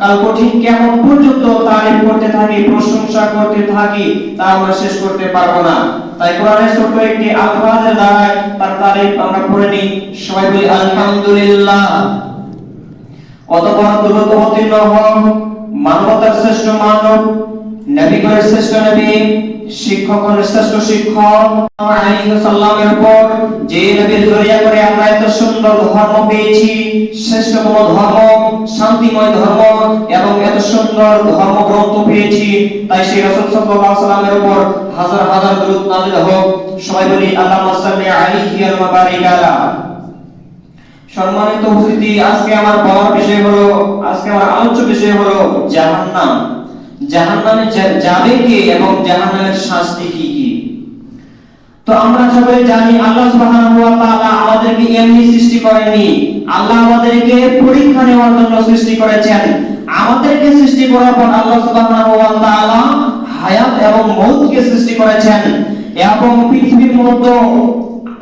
কাল কঠিন কিয়ামত পর্যন্ত করতে থাকি, প্রশংসা করতে থাকি, তা আমরা শেষ করতে পারব না। তাই কোরআনের ছোট্ট একটি দ্বারাই তার তারিফ আমরা পড়ে নিই। সবাই বলি, আলহামদুলিল্লাহ। অতীর্ণ হন মানবতার শ্রেষ্ঠ মানব, নবীগণের শ্রেষ্ঠ নবী শিক্ষকের শ্রেষ্ঠ শিক্ষক। আলাইহি সাল্লামের উপর যে নবীর জরিয়া করে আমরা এত সুন্দর ধর্ম পেয়েছি শ্রেষ্ঠতম ধর্ম, শান্তিময় ধর্ম, এবং এত সুন্দর ধর্মগ্রন্থ পেয়েছি, তাই সেই রাসূল সাল্লাল্লাহু আলাইহি সাল্লামের উপর হাজার হাজার দরুদ নাযিল হোক। সবাই বলি, আল্লাহুম্মা সাল্লি আলাইহি ওয়া বারিক সম্মানিত উপস্থিতি আজকে আমার বলার বিষয় হলো, আজকে আমার আলোচ্য বিষয় হলো জাহান্নাম। জাহান্নামে যাবে কে এবং জাহান্নামের শাস্তি কি কি? তো আমরা সবাই জানি আল্লাহ সুবহানাহু ওয়া তাআলা আমাদেরকে এমনি সৃষ্টি করেননি। আল্লাহ আমাদেরকে পরীক্ষা নেওয়ার জন্য সৃষ্টি করেছেন। আমাদেরকে সৃষ্টি করার পর আল্লাহ সুবহানাহু ওয়া তাআলা হায়াত এবং মৌতকে সৃষ্টি করেছেন। এবং পৃথিবীর মধ্যে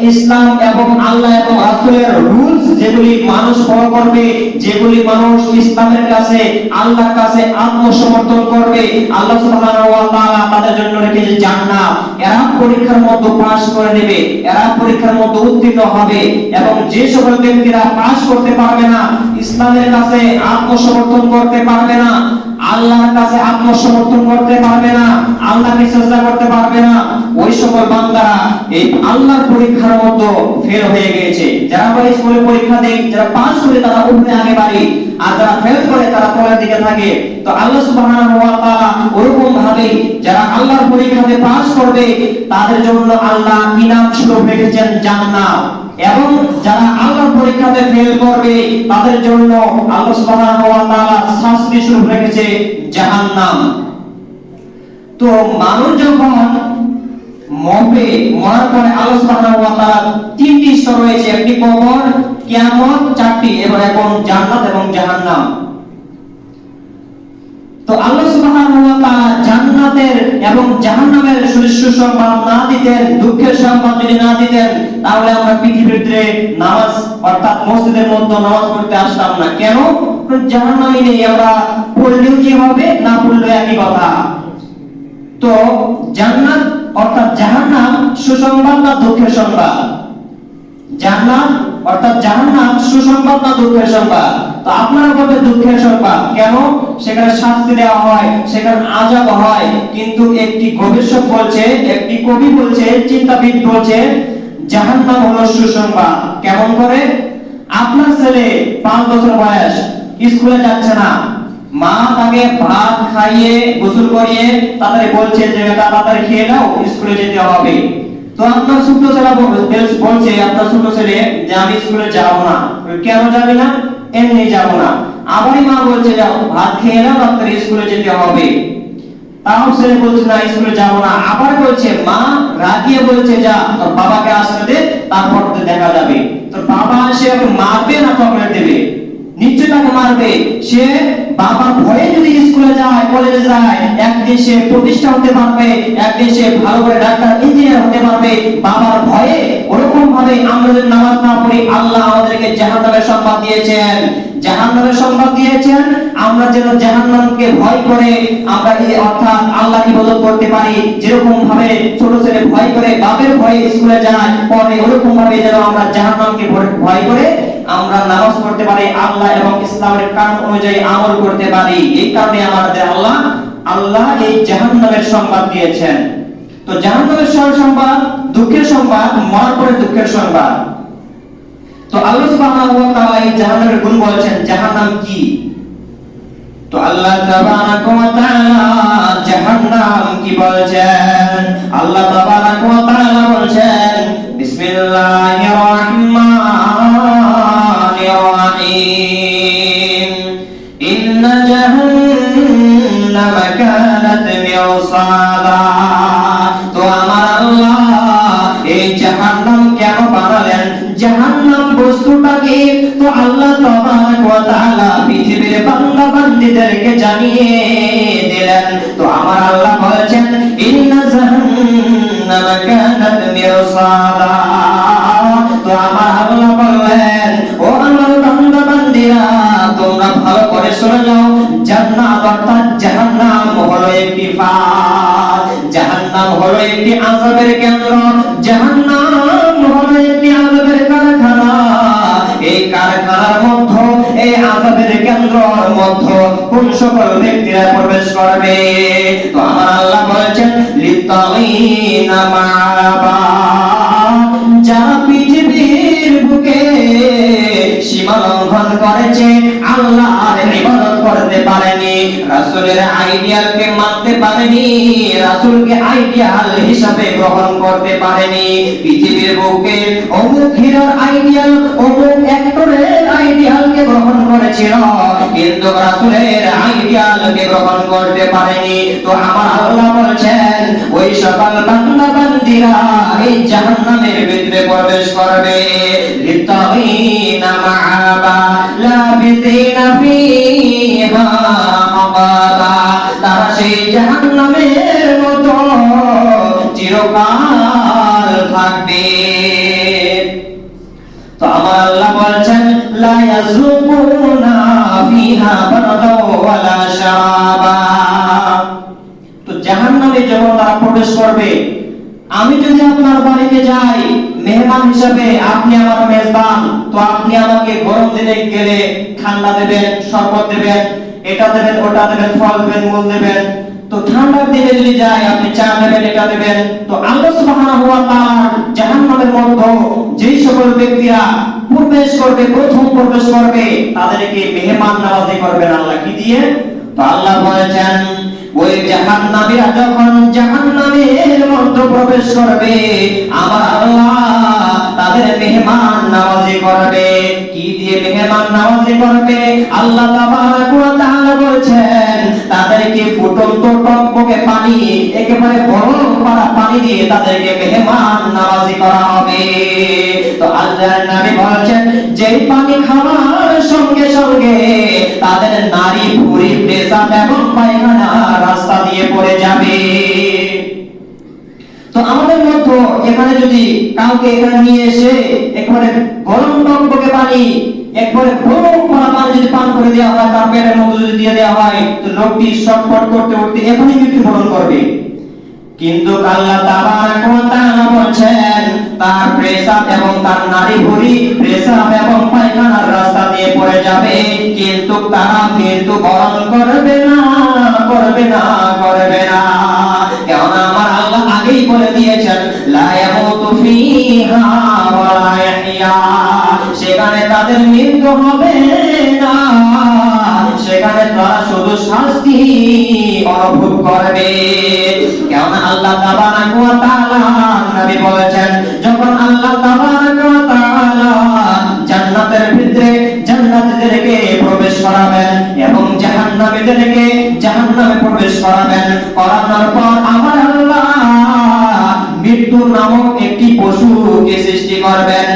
ইসলাম এবং আল্লাহ এবং রাসূলের রুলস যেগুলি মানুষ ফলো করবে, যেগুলি মানুষ ইসলামের কাছে, আল্লাহর কাছে আত্মসমর্পণ করবে, আল্লাহ সুবহানাহু ওয়া তাআলা তাদের জন্য রেখেছে জান্নাত। এরা পরীক্ষার মধ্যে পাস করে নেবে, এরা পরীক্ষার মধ্যে উত্তীর্ণ হবে এবং যে সকল ব্যক্তিরা পাস করতে পারবে না, ইসলামের কাছে আত্মসমর্পণ করতে পারবে না, আল্লাহর কাছে আত্মসমর্পণ করতে পারবে না, আল্লাহকে শ্রদ্ধা করতে পারবে না ওই সকল বান্দারা এই আল্লাহর পরীক্ষার মধ্যে ফেল হয়ে গিয়েছে। যারা বলে স্কুলে পরীক্ষা দেয়, যারা পাস করে তারা উপরে আগে বাড়ে, আর যারা ফেল করে তারা পরের দিকে থাকে। তো আল্লাহ সুবহানাহু ওরকম ভাবে যারা আল্লাহর পরীক্ষাতে পাস করবে, তাদের জন্য আল্লাহ ইনাম স্বরূপ রেখেছেন জান্নাত। এবং যারা আল্লাহর পরীক্ষাতে ফেল করবে, তাদের জন্য আল্লাহ সুবহানাহু ওয়া তাআলা শাস্তি স্বরূপ রেখেছে জাহান্নাম। তো মানুষ যখন মরবে মরার পরে আল্লাহ সুবহানাহু ওয়া তাআলা তিনটি স্তর রয়েছে। একটি কবর, কিয়ামত, চারটি এবং এখন জান্নাত এবং জাহান্নাম। তো আল্লাহ সুবহানাহু ওয়া তাআলা জান্নাতের এবং জাহান্নামের সুসংবাদ না দিতেন, দুঃখের সংবাদ যদি না দিতেন, তাহলে আমরা পৃথিবীতে নামাজ, অর্থাৎ মসজিদের মধ্যে নামাজ পড়তে আসতাম না। কেন? জাহান্নামই নেই, আমরা পড়লেও কি হবে, না পড়লেও একই কথা। তো জান্নাত অর্থাৎ জাহান্নাম সুসংবাদ না দুঃখের সংবাদ? জান্নাত অর্থাৎ জাহান্নাম সুসংবাদ না দুঃখের সংবাদ? তো আপনারা বলবেন দুঃখের সংবাদ, কেন? সেখানে শাস্তি দেওয়া হয়, সেখানে আযাব হয়, কিন্তু একটি গবেষক বলছে, একটি কবি বলছে, চিন্তাবিদ বলছে, জাহান্নাম হলো সুসংবাদ। কেমন করে? আপনার ছেলে পাঁচ বছর বয়স, স্কুলে যাচ্ছে না। মা তাকে ভাত খাইয়ে গোসল করিয়ে তাড়াতাড়ি বলছে, যে বেটা, তাড়াতাড়ি খেয়ে নাও, স্কুলে যেতে হবে। তো আপনার ছোট ছেলে বল- বলছে, আপনার ছোট ছেলে, যে আমি স্কুলে যাব না। কেন যাবি না? এমনি যাব না। আবারই মা বলছে, যাও, ভাত খেয়ে নাও, তাড়াতাড়ি স্কুলে যেতে হবে। তাও ছেলে বলছে, না, স্কুলে যাব না। আবার বলছে, মা রাগিয়ে বলছে, যা, তোর বাবাকে আসতে দে তারপর তো দেখা যাবে তোর বাবা এসে ওকে মারবে না চকলেট দেবে নিশ্চয় তাকে মারবে সে বাবা ভয়ে যদি স্কুলে যায় প্রতিষ্ঠা হতে পারবে ভালো করে ডাক্তার, ইঞ্জিনিয়ার হতে পারবে। বাবার ভয়ে ওরকম ভাবে আমরা যদি নামাজ না পড়ি আল্লাহ আমাদেরকে জাহান্নামের দিয়েছেন। জাহান্নামের দিয়েছেন, আমরা যেন জাহান্নামকে ভয় করে, আমরা অর্থাৎ ইবাদত করতে পারি যেরকম ভাবে ছোট ছেলে ভয় করে, বাপের ভয়ে স্কুলে যায়, পরে ওরকম ভাবে যেন আমরা জাহান্নামকে ভয় করে আমরা নামাজ পড়তে পারি, আল্লাহ এবং ইসলামের কারণ অনুযায়ী আমল করতে পারি। এই কারণে আমাদের আল্লাহ আল্লাহ এই জাহান্নামের সংবাদ দিয়েছেন। তো জাহান্নামের সংবাদ, দুঃখের সংবাদ, মরার পরে দুঃখের সংবাদ। তো আল্লাহ সুবহানাহু ওয়া তাআলা এই জাহান্নামের গুণ বলেছেন, জাহান্নাম কি? তো আল্লাহ তাবারাক ওয়া তাআলা জাহান্নাম কি বলছেন? আল্লাহ তাবারাক ওয়া তাআলা বলছেন, বিসমিল্লাহির রহমানির তো আমার এই জাহান্নাম কেন বানালেন জাহান্নাম বস্তুটাকে তো আল্লাহ তাবারক ওয়া পৃথিবীর বান্দা বান্দীদেরকে জানিয়ে দিলেন। তো আমার আল্লাহ বলেছেন তো আমার আল্লাহ বললেন, ও আমার বান্দা বান্দীরা, তোমরা ভালো তাহলে শুনে যাও জান্নাত একটি প্রবেশ করবে? তো আমার আল্লাহ বলেছেন লিতাইনা পৃথিবীর বুকে সীমা লঙ্ঘন করেছে আল্লাহর করতে পারেনি, রাসূলের আইডিয়ালকে মানতে পারেনি, রাসূলকে আইডিয়াল হিসাবে গ্রহণ করতে পারেনি। পৃথিবীর বুকে অমুক হিরোর আইডিয়াল অমুক অ্যাক্টরের আইডিয়ালকে গ্রহণ করেছিল, কিন্তু রাসূলের আইডিয়ালকে গ্রহণ করতে পারেনি। তো আমার আল্লাহ বলছেন, ওই সকল বান্দা বান্দিরা এই জাহান্নামের ভিতরে প্রবেশ করবে। লিতাইনা মাআবা লাবিসিনা ইয়াজুকুনা ফিহা বারাদাও ওয়ালা শারাবা তো জাহান্নামে যখন তারা প্রবেশ করবে, আমি যদি আপনার বাড়িতে যাই, মেহমান হিসাবে আপনি আমার মেজবান, তো আপনি আমাকে গরম দিনে গেলে ঠান্ডা দেবেন, শরবত দেবেন, এটা দেবেন, ওটা দেবেন, ফল দেবেন, মূল দেবেন। তো ঠান্ডার দিনে যদি যাই আপনি চা দেবেন এটা দেবেন। তো আল্লাহ সুবহানাহু ওয়া তাআলা জাহান্নামের মধ্যে যেই সকল ব্যক্তিরা প্রবেশ করবে, প্রথম প্রবেশ করবে, তাদেরকে মেহমান নওয়াজি করবেন আল্লাহ কি দিয়ে? তো আল্লাহ বলেছেন, ওই জাহান্নামীরা যখন জাহান্নামের মধ্যে প্রবেশ করবে আমার আল্লাহ তাদের মেহমান নওয়াজি করবে। কি দিয়ে মেহমান নওয়াজি করবে? আল্লাহ তাবারক ওয়া তাআলা বলেছেন, তাদেরকে ফুটন্ত টকবকে পানি, একেবারে গরম করা পানি দিয়ে তাদেরকে মেহমান নওয়াজি করা হবে। তো আল্লাহর নবী বলেছেন, যেই পানি খাওয়ার সঙ্গে সঙ্গে তাদের নারী ভুঁড়ি পেশাব এবং পায়খানা রাস্তা দিয়ে পড়ে যাবে। তো আমাদের মধ্যে এখানে যদি কাউকে এখানে নিয়ে এসে একবারে গরম টকবকে পানি, একবারে গরম করা পানি যদি পান করে দেওয়া হয়, তার পেটের মধ্যে যদি দিয়ে দেওয়া হয়, তো লোকটি শটফট করতে করতে এখনই মৃত্যুবরণ করবে। কিন্তু আল্লাহ তাআলা বলেন তার পেশাব এবং তার নারী ভুঁড়ি পেশাব এবং পায়খানার রাস্তা দিয়ে পড়ে যাবে, কিন্তু তারা মৃত্যু বরণ করবে না। করবে না করবে না। কেন আমার আল্লাহ আগেই বলে দিয়েছেন সেখানে তাদের মৃত্যু হবে না। সেখানে তারা শুধু শাস্তি অনুভব করবে। কেন আল্লাহ তাবারাক ওয়া তাআলা, নবী বলেছেন, যখন আল্লাহ তাবারাক ওয়া তাআলা জান্নাতের ভিতরে জান্নাতীদেরকে করাবেন এবং জাহান্নামীদেরকে জাহান্নামে প্রবেশ করাবেন। করানোর পর আমার আল্লাহ মৃত্যু নামক একটি পশুকে সৃষ্টি করবেন।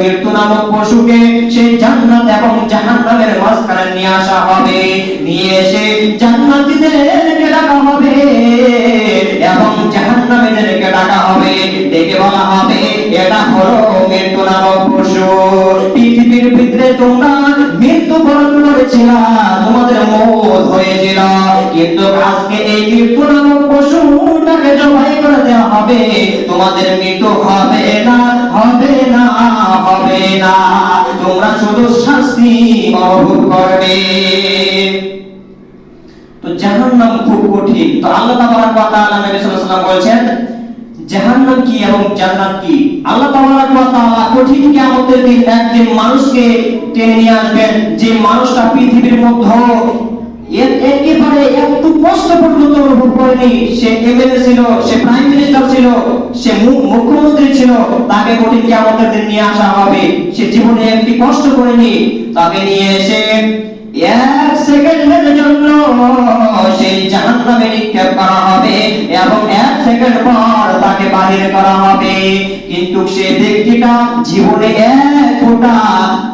মৃত্যু নামক পশুকে সেই জান্নাত এবং জাহান্নামের মাঝখানে নিয়ে আসা হবে। নিয়ে এসে ডাকা হবে এবং জাহান্নামীদেরকে ডাকা হবে, ডেকে বলা হবে, এটা হলো মৃত্যু নামক পশু। পৃথিবীর ভিতরে তোমরা মৃত্যু বরণ করেছিল তোমাদের মত হয়েছিল। কিন্তু আজকে এই মৃত্যু নামক পশুটাকে জবাই করে দেওয়া হবে। তোমাদের মৃত্যু হবে না হবে না হবে না। তোমরা শুধু শাস্তি অনুভব করবে। তো জাহান্নাম খুব কঠিন। তো আল্লাহ তাবারক ওয়া তাআলা নবী সাল্লাল্লাহু আলাইহি ওয়াসাল্লাম বলেছেন, জাহান্নাম কি এবং জান্নাত কি? আল্লাহ তাআলা কঠিন কিয়ামতের দিন একদিন মানুষকে টেনে নিয়ে আসবেন যে মানুষটা পৃথিবীর মধ্যে এ- একেবারে একটু কষ্ট পর্যন্ত অনুভব করেনি। সে এমএলএ ছিল, সে প্রাইম মিনিস্টার ছিল, সে মুখ্যমন্ত্রী ছিল, তাকে কঠিন কিয়ামতের দিন নিয়ে আসা হবে। সে জীবনে একটি কষ্ট করেনি। তাকে নিয়ে এসে এক সেকেন্ডের জন্য সেই জাহান্নামে নিক্ষেপ করা হবে। এবং এক সেকেন্ড পর তাকে বাহির করা হবে। কিন্তু সে ব্যক্তিটা জীবনে এক ফোঁটা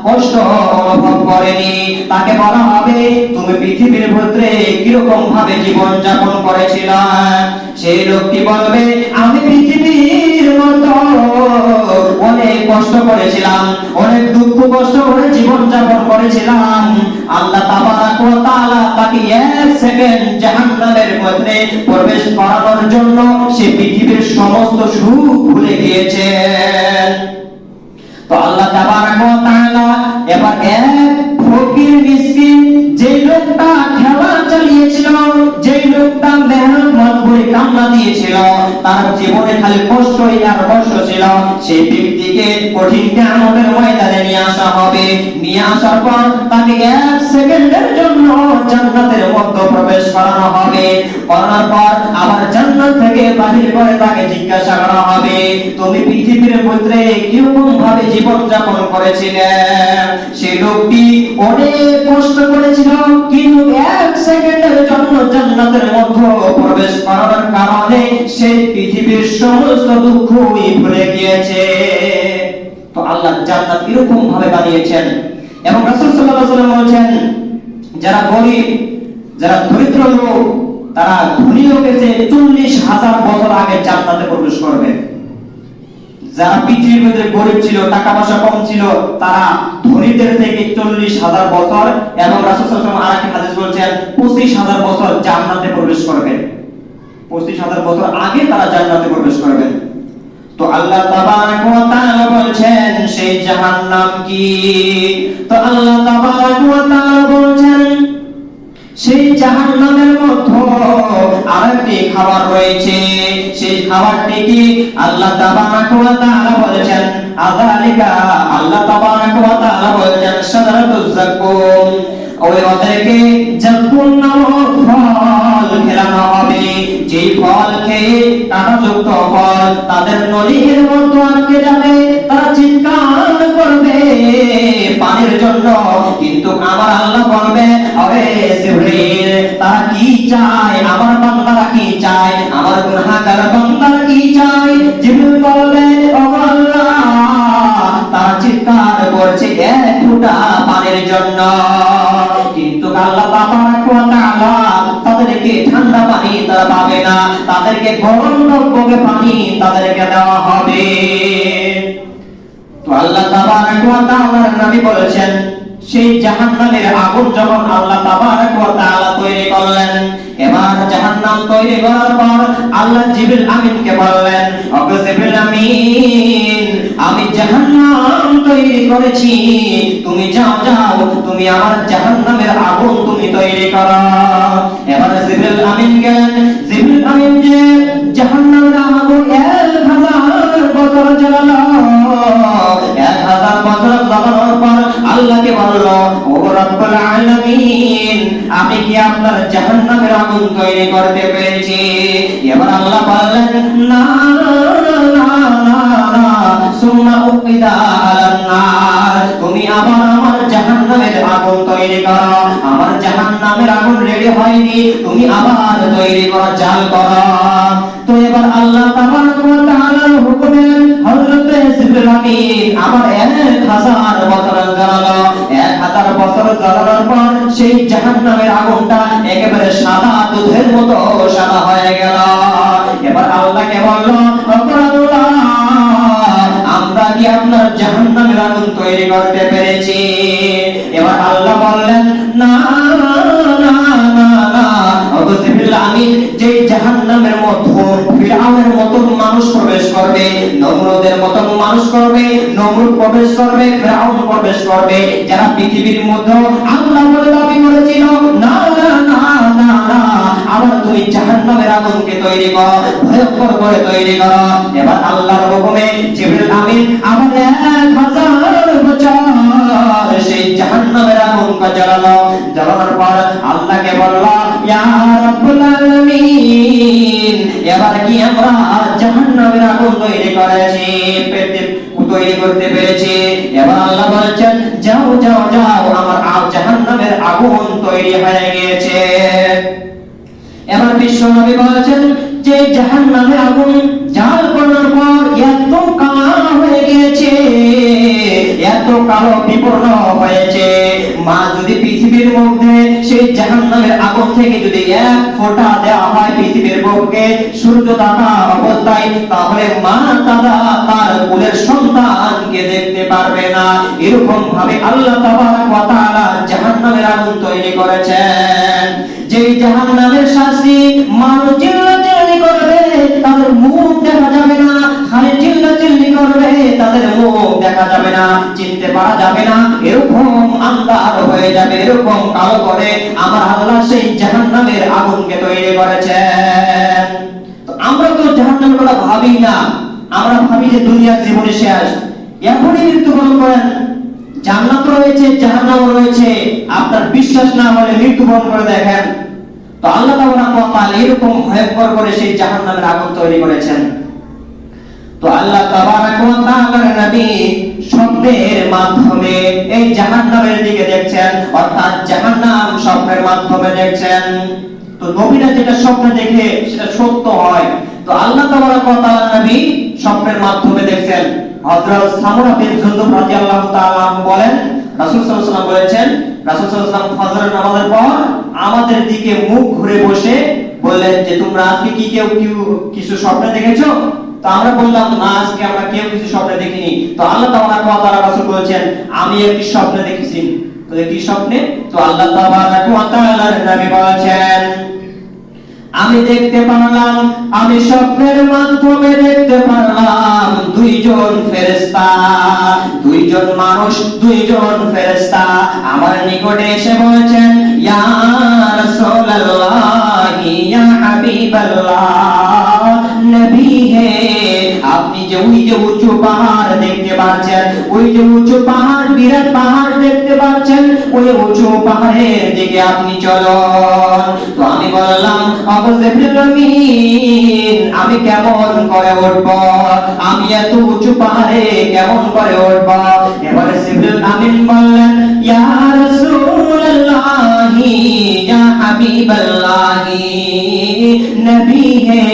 কষ্ট অনুভব করেনি। তাকে বলা হবে, তুমি পৃথিবীর ভিতরে কীরকম ভাবে জীবন যাপন করেছিল? সেই লোকটি বলবে, আমি পৃথিবীর মতো অনেক কষ্ট করেছিলাম, অনেক দুঃখ কষ্ট করে জীবন যাপন করেছিলাম। আল্লাহ তাআলা তাকে এক সেকেন্ড জাহান্নামের মধ্যে প্রবেশ করানোর জন্য সে পৃথিবীর সমস্ত সুখ ভুলে গিয়েছেন। তো আল্লাহ তাআলা এবার এক ফকির মিসকিন, যে লোকটা খেলা চালিয়েছিল, যে লোকটা মেহনত মজবুরি কামনা দিয়েছিল, তার জীবনে খালি কষ্টই আর কষ্ট ছিল সেই ব্যক্তিকে কঠিন কিয়ামতের ময়দানে নিয়ে আসা হবে। নিয়ে আসার পর তাকে এক সেকেন্ডের জন্য জান্নাতের মধ্যে প্রবেশ করানো হবে। করানোর পর আবার জান্নাত থেকে বাহির করে তাকে জিজ্ঞাসা করা হবে, তুমি পৃথিবীর মধ্যে কীরকম ভাবে জীবন যাপন করেছিলে? সেই লোকটি অনেক কষ্ট করেছিল, কিন্তু এক সেকেন্ডের জন্য জান্নাতের মধ্যে প্রবেশ করার কারণে সে পৃথিবীর সমস্ত দুঃখই ভুলে গিয়েছে। তো আল্লাহ জান্নাত কীরকম ভাবে বানিয়েছেন। এবং রাসূল সাল্লাল্লাহু আলাইহি ওয়াসাল্লাম বলেছেন, যারা গরিব, যারা দরিদ্র লোক, তারা ধনী লোকের চেয়ে চল্লিশ হাজার বছর আগে জান্নাতে প্রবেশ করবে। যারা পৃথিবীর মধ্যে গরিব ছিল টাকা পয়সা কম ছিল, তারা ধনীদের থেকে চল্লিশ হাজার বছর এবং রাসুল আর একটি হাদিস বলছেন, পঁচিশ হাজার বছর জান্নাতে প্রবেশ করবে। পঁচিশ হাজার বছর আগে তারা জান্নাতে প্রবেশ করবে। তো আল্লাহ ওয়া তাআলা বলছেন সেই জাহান্নাম কি? তো আল্লাহ ওয়া তাআলা বলছেন, সেই জাহান্নামের মধ্যে আরেকটি খাবার রয়েছে। সেই খাবারটি কি? আল্লাহ তাবারাক ওয়া তাআলা বলেছেন আযালিকা আল্লাহ তাবারাক ওয়া তাআলা বলেছেন শাজারাতুজ যাকুম ওই ওদেরকে নামক ফল খেলানো হবে, যেই ফল খেয়ে কাঁটাযুক্ত ফল তাদের নলির মধ্যে আটকে যাবে, তারা চিৎকার করবে, পানির জন্য কিন্তু আমার আল্লাহ বলবে আরে জিবরিল তারা কি চায়? আমার বান্দারা কি চায়? আমার গুনাহগার বান্দারা কি চায়? জিবরিল বলবে ও আল্লাহ। তারা চিৎকার করছে এক ফোঁটা পানির জন্য। তারা পাবে না। তাদেরকে গরম পানি তাদেরকে দেওয়া হবে। তো আল্লাহ নবী বলেছেন, সেই জাহান্নামের আগুন যখন আল্লাহ ওয়া তাআলা তৈরি করলেন, এবার জাহান্নাম তৈরি করার পর আল্লাহ জিবরিল আমিনকে বললেন, ওগো জিবরিল আমিন, আমি জাহান্নাম তৈরি করেছি। তুমি যাও যাও, তুমি আমার জাহান্নামের আগুন তুমি তৈরি করো। জিবরিল আমিন জিবরিল আমিন যে জাহান্নামের আগুন এক হাজার বছর আমি কি আপনার জাহান্নামের আগুন তৈরি করতে পেরেছি? এবার আল্লাহ বললেন না না সুম্মা উকিদা আলান নার। তুমি আবার আমার জাহান্নামের আগুন তৈরি করো। আমার জাহান্নামের আগুন রেডি হয়নি। তুমি আবার তৈরি করো, জাল করো। তো এবার আল্লাহ তাবারক ওয়া তাআলার হুকুমে হযরত জিবরিল আমিন আবার এক হাজার বছর জ্বালালো এক হাজার বছর জ্বালানোর পর সেই জাহান্নামের আগুনটা একেবারে সাদা দুধের মতো সাদা হয়ে গেল। এবার আল্লাহকে বলল জাহান্নামের তৈরি করতে পেরেছি। এবার আল্লাহ বললেন মানুষ প্রবেশ করবে, নমরুদের মতন মানুষ করবে, নমরুদ প্রবেশ করবে, ফিরআউন প্রবেশ করবে। যারা পৃথিবীর মধ্যে আল্লাহ বলে দাবি করেছিল, না না না না আবার তুমি জাহান্নামের আগুনকে তৈরি করো, ভয়ঙ্কর করে তৈরি করো। এবার আল্লাহর হুকুমে জিবরিল আমিন আবার এক হাজার বছর সেই জাহান্নামের আগুনকে জ্বালালো। জ্বালানোর পর আল্লাহকে বলল, ইয়া রাব্বুল আলামিন, এবার কি আমরা জাহান্নামের আগুন তৈরি করেছি তৈরি করতে পেরেছি? এবার আল্লাহ বলছেন, যাও যাও যাও, আমার জাহান্নামের আগুন তৈরি হয়ে গিয়েছে। এবার বিশ্ব নবী বলেছেন যে জাহান নামে আগুন এত কালো হয়ে গিয়েছে এত কালো বিপন্ন হয়েছে। মা যদি পৃথিবীর মধ্যে সেই জাহান্নামের আগুন থেকে যদি এক ফোঁটা দেওয়া হয় পৃথিবীর বুকে সূর্য দাতা অবস্থায়, তাহলে মা দাদা তার কোলের সন্তানকে দেখতে পারবে না। এরকম ভাবে আল্লাহ তাবারক ওয়া তাআলা জাহান্নামের আগুন তৈরি করেছেন। যেই জাহান্নামের শাস্তি মানুষ চিল্লাচিল্লি করবে তাদের মুখ দেখা যাবে না, চিনতে পারা যাবে না। এরকম হয়ে যাবে, এরকম কালো করে আমার আল্লাহ সেই জাহান্নামের আগুনকে তৈরি আমরা তো ভাবি না, আমরা ভাবি যে দুনিয়ার জীবনে শেষ। এখনই মৃত্যুবরণ করেন। জান্নাত রয়েছে জাহান্নাম রয়েছে। আপনার বিশ্বাস না হলে মৃত্যুবরণ করে দেখেন। তো আল্লাহ তাআলা এরকম ভয়ঙ্কর করে সেই জাহান্নামের আগুন তৈরি করেছেন। তো আল্লাহ নবী স্বপ্নের মাধ্যমে এই জাহান্নামের দিকে দেখছেন, অর্থাৎ জাহান্নাম স্বপ্নের মাধ্যমে দেখছেন। তো নবীরা যেটা স্বপ্নে দেখে সেটা সত্য হয়। তো আল্লাহ নবী স্বপ্নের মাধ্যমে দেখছেন। বলেন বলেছেন ফজরের নামাজের পর আমাদের দিকে মুখ ঘুরে বসে বললেন যে, তোমরা আজকে কি কেউ কিছু স্বপ্নে দেখেছ? তো আমরা বললাম, না, আজকে আমরা কেউ কিছু স্বপ্নে দেখিনি। তো আল্লাহ রাসূল বলেছেন, আমি একটি স্বপ্নে দেখেছি। তো স্বপ্নে? তো আল্লাহ নবী বলেছেন, আমি দেখতে পারলাম, আমি স্বপ্নের মাধ্যমে দেখতে পারলাম দুইজন ফেরেশতা, দুইজন মানুষ, দুইজন ফেরেশতা। আমার নিকটে এসে বলেছেন, ইয়া রাসূলুল্লাহ, ইয়া হাবিবাল্লাহ। নবী হে। আপনি যে ওই যে উঁচু পাহাড় দেখতে পাচ্ছেন, ওই যে উঁচু পাহাড়, বিরাট পাহাড় দেখতে পাচ্ছেন, ওই উঁচু পাহাড়ের দিকে আপনি চলুন। তো আমি বললাম আমি কেমন করে উঠব? আমি এত উঁচু পাহাড়ে কেমন করে উঠব? এবারে সিবরুল আমিন বললেন, ইয়া রাসূলুল্লাহ হাবিবাল্লাহ, নবী হে।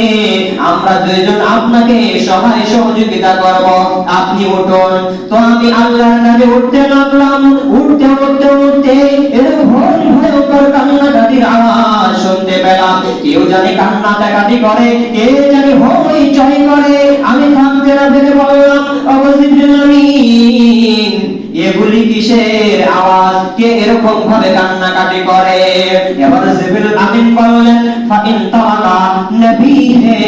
আমরা দুইজন আপনাকে সবাই সহযোগিতা করব। আপনি উঠুন। তো আমি আল্লাহর নামে উঠতে লাগলাম। উঠতে উঠতে উঠতে এরকম ভয়ঙ্কর কান্নাকাটির আওয়াজ শুনতে পেলাম। কেউ জানি কান্না কাটি করে, কে জানি হই চয় করে। আমি থামতে না পেরে বললাম, অবশ্যই এগুলি কিসের আওয়াজ? কে এরকম ভাবে কান্নাকাটি করে? এবার জিবরিল আমিন বললেন ফাইন তাওয়াকা নবী হে,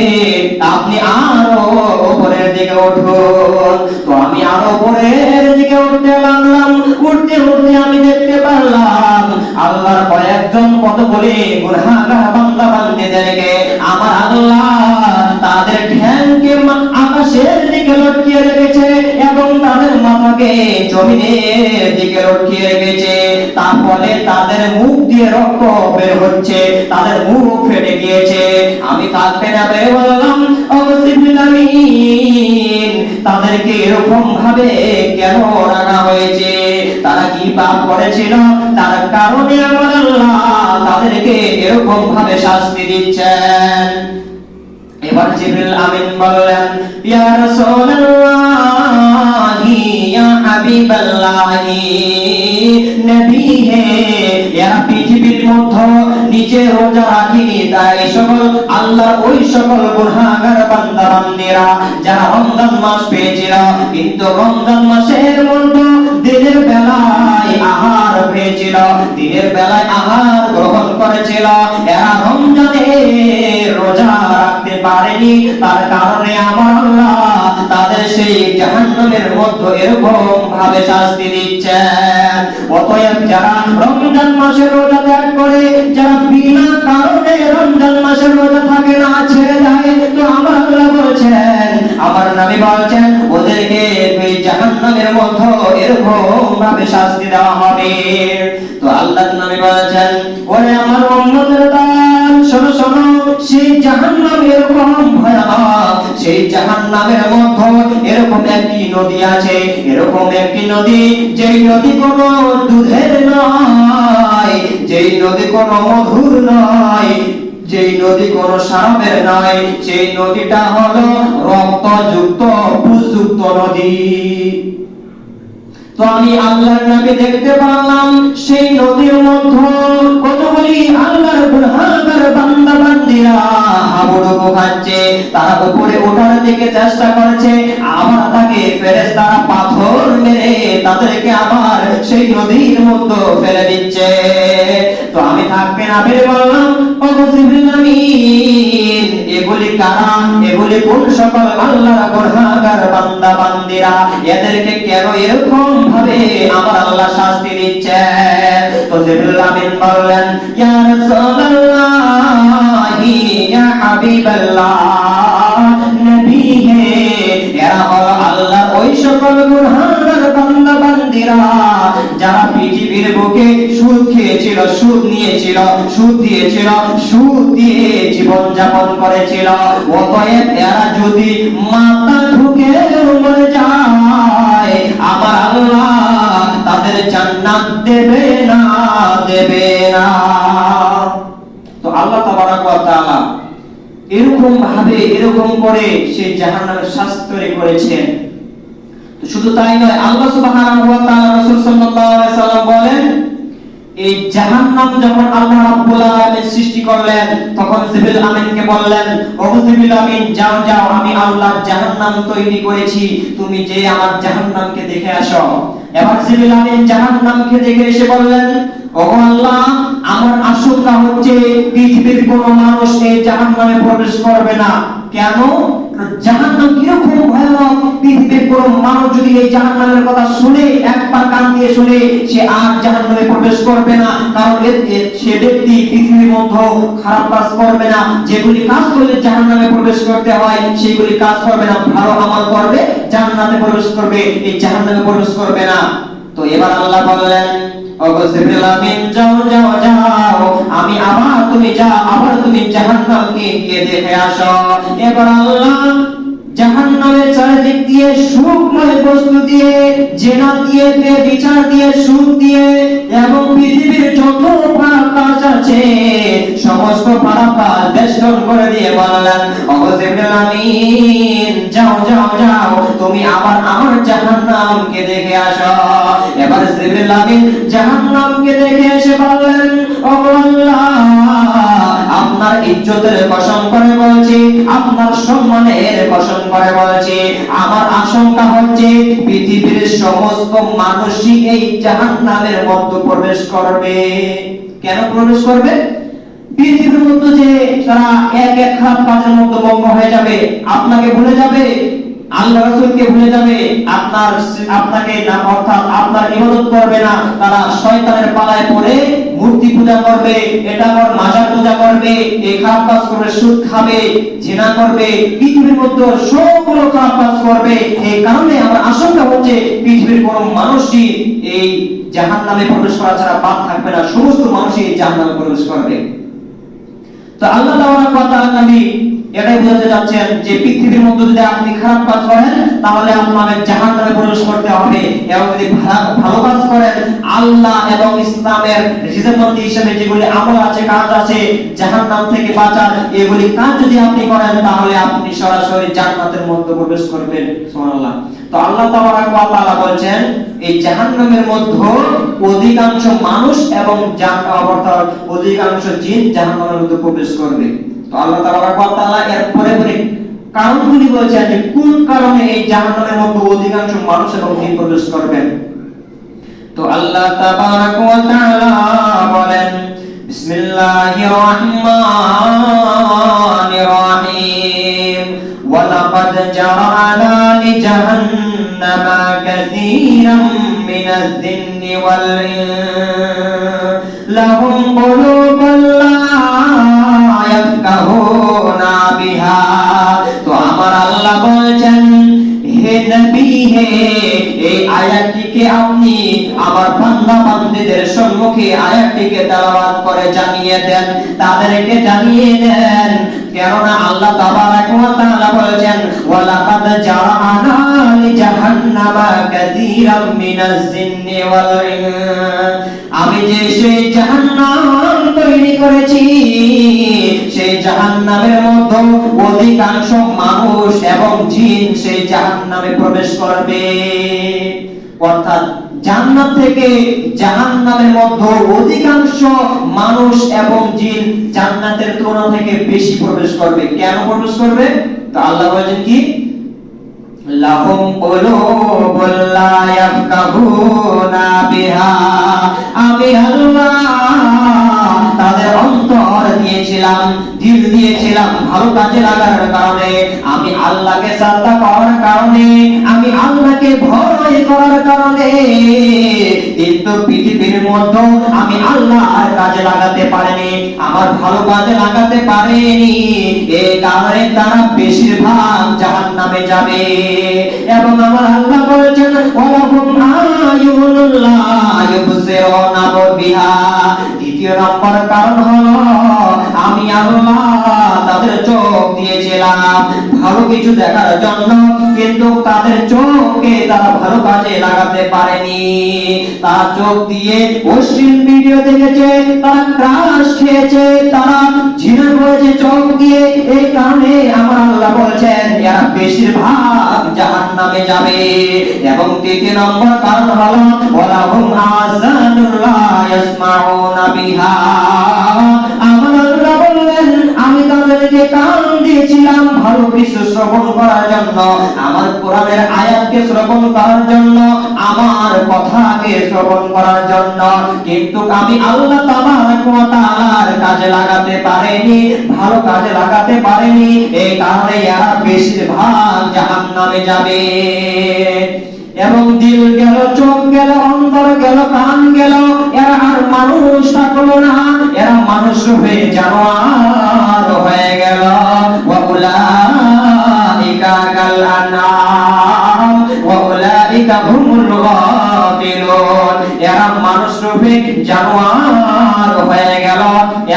আপনি আরও উপরের দিকে উঠুন। তো আমি আরও উপরের দিকে উঠতে লাগলাম। উঠতে উঠতে আমি দেখতে পারলাম, আল্লাহর কয়েকজন কতগুলি গুনাহগার বান্দা বান্দীদেরকে আমার আল্লাহ তাদের ঠ্যাংকে আকাশের দিকে লটকিয়ে রেখেছে। তাদের মাথাকে জমিনের দিকে লটকিয়ে রেখেছে। তার ফলে তাদের মুখ দিয়ে রক্ত বের হচ্ছে, তাদের মুখ ফেটে গিয়েছে। আমি থাকতে না পেরে বললাম তাদেরকে এরকম ভাবে কেন রাখা হয়েছে? তারা কি পাপ করেছিল? তার কারণে আমার আল্লাহ তাদেরকে এরকম ভাবে শাস্তি দিচ্ছেন। এবার জিবরিল আমিন বললেন ইয়া রাসূলুল্লাহ ইয়া হাবিবাল্লাহ নবী হে এরা পৃথিবীর মধ্যে নিজে রোজা রাখিনি তাই সকল আল্লাহ ওই সকল গুনাহগার বান্দা বান্দিরা, যারা রমজান মাস পেয়েছিল, কিন্তু রমজান মাসের মধ্যে দিনের বেলায় আহার পেয়েছিল, দিনের বেলায় আহার গ্রহণ করেছিল। এরা রমজানে রোজা পারেনি, তার কারণে আমার আল্লাহ তাদের সেই জাহান্নামের মধ্যে এরকম ভাবে শাস্তি দিচ্ছেন। অতএব যারা রমজান মাসে রোজা ত্যাগ করে, যারা বিনা কারণে রমজান মাসে রোজা থাকে না, ছেড়ে যায়, তো আমার আল্লাহ বলছেন, আমার নামে বলছেন শাস্তি দেওয়া হবে। তো আল্লাহর নবী বলেছেন, ওরে আমার উম্মতের দল শোনো শোনো, সেই জাহান্নাম এরকম ভয়ানক সেই জাহান্নামের মধ্যে এরকম একটি নদী আছে, এরকম একটি নদী, যেই নদী কোনো দুধের নয়, যেই নদী কোনো মধুর নয়, যেই নদী কোনো সারাপের নয়, সেই নদীটা হলো রক্তযুক্ত, পুষযুক্ত নদী। তো আমি আল্লাহর নামে দেখতে পারলাম, সেই নদীর মধ্যে কতগুলি আল্লাহর গুনহাগার বান্দা বান্দিরা হাবুডুবু খাচ্ছে, তারা তো উপরে ওঠার দিকে চেষ্টা করেছে, আবার তাকে ফেরেশতারা পাথর মেরে তাদেরকে আবার সেই নদীর মধ্যে ফেলে দিচ্ছে। তো আমি থাকতে না পেরে বললাম কত জিবরিল আমি এগুলি কারা? এগুলি কোন সকল আল্লাহর গুনহাগার বান্দা বান্দিরা? এদেরকে কেন এরকম ভাবে আমার আল্লাহ শাস্তি দিচ্ছে। তো জিবরিল আমিন বললেন, ইয়া রাসূলুল্লাহ, ইয়া হাবিবাল্লাহ, নবী হে, এরা হলো আল্লাহ ওই সকল গুনাহগার বান্দা বান্দিরা যারা পৃথিবীর বুকে সুদ খেয়েছিল, সুদ নিয়েছিল, সুদ দিয়েছিল, সুদ দিয়ে জীবন যাপন করেছিল। অতএব এরা যদি মাথা ঢুকে মরে যায় আমার আল্লাহ তাদের জান্নাত দেবে না দেবে না। তো আল্লাহ তাবারাক ওয়া তাআলা এরকম ভাবে, এরকম করে সে জাহান্নামের শাস্তি করেছেন। তো শুধু তাই নয়, আল্লাহ সুবহানাহু ওয়া তাআলা রাসূল সাল্লাল্লাহু আলাইহি সাল্লাম বলেন এই জাহান্নাম যখন আল্লাহ রাব্বুল আলামিন সৃষ্টি করলেন, তখন জিবরিল আমিনকে বললেন, ও জিবরিল আমিন, যাও যাও, আমি আল্লাহ জাহান্নাম তৈরি করেছি। তুমি যে আমার জাহান্নামকে দেখে আসো। এবার জিবরিল আমিন জাহান্নামকে দেখে এসে বললেন ও আল্লাহ, আমার আশঙ্কা হচ্ছে পৃথিবীর কোন মানুষ এই জাহান্নামে প্রবেশ করবে না। কেন? জাহান্নাম কীরকম পৃথিবীর কোন যদি এই জাহান্নামের কথা শুনে, একবার কান দিয়ে শুনে, সে আর জাহান্নামে প্রবেশ করবে না। কারণ সে ব্যক্তি পৃথিবীর মধ্যে খারাপ কাজ করবে না। যেগুলি কাজ করলে জাহান্নামে প্রবেশ করতে হয় সেগুলি কাজ করবে না। ভালো আমল করবে জান্নাতে প্রবেশ করবে, এই জাহান্নামে প্রবেশ করবে না। তো এবার আল্লাহ বললেন বিচার দিয়ে সুখ দিয়ে এবং পৃথিবীর যত কাজ আছে, সমস্ত পাপ কাজ করে দিয়ে বললেন জিবরিল যাও যাও যাও। তুমি আবার আমার জাহান্নামকে দেখে আসো। আমিন জাহান্নামকে দেখে এসে বললেন আপনার ইজ্জতের কসম করে বলছি, আপনার সম্মানের কসম করে বলছি। আমার আশঙ্কা হচ্ছে পৃথিবীর সমস্ত মানুষই এই জাহান্নামের মধ্যে প্রবেশ করবে। কেন প্রবেশ করবে? পৃথিবীর মধ্যে যে তারা এক এক খারাপ কাজের মধ্যে মগ্ন হয়ে যাবে, আপনাকে ভুলে যাবে। আল্লাহ রাসূলকে ভুলে যাবে, আপনার আপনাকে না, অর্থাৎ আপনার ইবাদত করবে না, তারা শয়তানের পালায় পড়ে মূর্তি পূজা করবে, এটা কর, মাজার পূজা করবে এই খারাপ কাজ করবে সুদ খাবে, জিনা করবে, পৃথিবীর মধ্যে সবগুলো খারাপ কাজ করবে। এই কারণে আমার আশঙ্কা হচ্ছে পৃথিবীর কোন মানুষই এই জাহান্নামে প্রবেশ করা ছাড়া বাদ থাকবে না, সমস্ত মানুষই জাহান্নামে প্রবেশ করবে। তো আল্লাহ তাআলা কথা নবী এটাই বোঝাতে যাচ্ছেন যে পৃথিবীর মধ্যে যদি আপনি খারাপ কাজ করেন, তাহলে আপনাকে জাহান্নামে প্রবেশ করতে হবে এবং যদি ভালো কাজ করেন, আল্লাহ এবং ইসলামের হিসেবে যেগুলি আমল আছে, কাজ আছে, জাহান্নাম থেকে বাঁচার এগুলি কাজ যদি আপনি করেন, তাহলে আপনি সরাসরি জান্নাতের মধ্যে প্রবেশ করবেন। তো আল্লাহ বলছেন, এই জাহান্নামের মধ্যে অধিকাংশ মানুষ এবং অধিকাংশ জিন জাহান্নামের মধ্যে প্রবেশ করবে। তো আল্লাহ তাআলা এর পরে পরে কারণগুলি বলেছেন যে কোন কারণে এই জাহান্নামের মধ্যে অধিকাংশ মানুষ এবং জিন প্রবেশ করবেন? তো আল্লাহ ওয়া তাআলা বলেন, বিসমিল্লাহির ওয়া লাকাদ জাআলা লি জাহান্নামা কাসীরাম মিনাজ জিন্নি ওয়াল ইনস। লাহুম তাহুনা বিহা তো আমার আল্লাহ বলছেন, হে নবী, হে, এই আয়াতটিকে আপনি আমার বান্দা বান্দিদের সম্মুখে আয়াতটিকে তেলাওয়াত করে জানিয়ে দেন, তাদেরকে জানিয়ে দেন। কেননা আল্লাহ তাবারাক ওয়া তাআলা বলেছেন ওয়া লাকাদ জারানা লি জাহান্নামা কাসীরাম মিনাজ জিন্নি ওয়াল ইনস। আমি যে সেই জাহান্নাম তৈরি করেছি, সেই জাহান্নামের মধ্যে অধিকাংশ মানুষ এবং জিন সেই জাহান্নামে প্রবেশ করবে। অর্থাৎ জান্নাত থেকে জাহান্নামের মধ্যে অধিকাংশ মানুষ এবং জিন জান্নাতের তুলনা থেকে বেশি প্রবেশ করবে। কেন প্রবেশ করবে? তো আল্লাহ বলেন কি? লাহুম কুলুবুল লা ইয়াফকাহুনা বিহা। আমি আল্লাহ তাদের অন্তর দিয়েছিলাম, দিল দিয়েছিলাম ভালো কাজে লাগার কারণে। আমি আল্লাহকে শ্রদ্ধা করার কারণে, আমি আল্লাহকে ভয় করার কারণে। কিন্তু পৃথিবীর মধ্যে আমি আল্লাহর কাজে লাগাতে পারিনি, আমার ভালো কাজে লাগাতে পারেনি। এই কারণে তারা বেশিরভাগ জাহান্নামে যাবে। এবং আমার আল্লাহ বলেছেন, ওয়ালাহুম আয়ুনুল্লাহ ইউবসিরুনা বিহা। দ্বিতীয় নম্বর কারণ হলো আমি আল্লাহ তাদের চোখ দিয়েছিলাম ভালো কিছু দেখার জন্য কিন্তু তাদের চোখকে তারা ভালো কাজে লাগাতে পারেনি। তার চোখ দিয়ে অশ্লীল ভিডিও দেখেছে, তারা ক্রাশ খেয়েছে, তারা ঝিনা করেছে চোখ দিয়ে। এই কারণে আমার আল্লাহ বলছেন, এরা বেশিরভাগ জাহান নামে যাবে। এবং তৃতীয় নম্বর কারণ হলো, ওয়ালাহুম আযানুল্লাহ ইয়াসমাউনা বিহা। তাদেরকে কান দিয়েছিলাম? ভালো কিছু শ্রবণ করার জন্য। আমার কোরআনের আয়াতকে শ্রবণ করার জন্য, আমার কথাকে শ্রবণ করার জন্য। কিন্তু আমি আল্লাহ তাবারক ওয়া তাআলার কাজে লাগাতে পারিনি, ভালো কাজে লাগাতে পারিনি। এই কারণে এরা বেশিরভাগ জাহান্নামে যাবে। এবং দিল গেল, চোখ গেল, অন্তর গেল, কান গেল আর মানুষ থাকল না, এরা মানুষ হয়ে জানোয়ার হয়ে গেল। ওয়াউলাইকা কাল আনআম, ওয়াউলাইকা হুমুল গাফিলুন। এরা মানুষ রূপে জানোয়ার হয়ে গেল,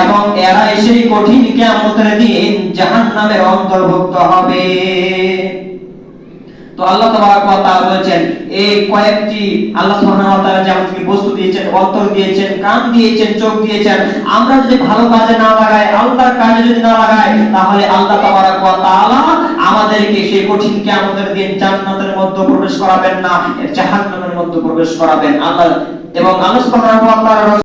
এবং এরাই সেই কঠিন কিয়ামতের দিন জাহান্নামের অন্তর্ভুক্ত হবে। তো আল্লাহ তাবারক ওয়া তাআলা বলেছেন এই কয়েকটি আল্লাহ সুবহানাহু ওয়া তাআলা যেমন কি বস্তু দিয়েছেন অন্তর দিয়েছেন, কান দিয়েছেন, চোখ দিয়েছেন, আমরা যদি ভালো কাজে না কাজে যদি না তাহলে আল্লাহ আমাদেরকে সেই দিন জান্নাতের মধ্যে প্রবেশ করাবেন না, জাহান্নামের মধ্যে প্রবেশ করাবেন। আল্লাহ এবং আল্লাহ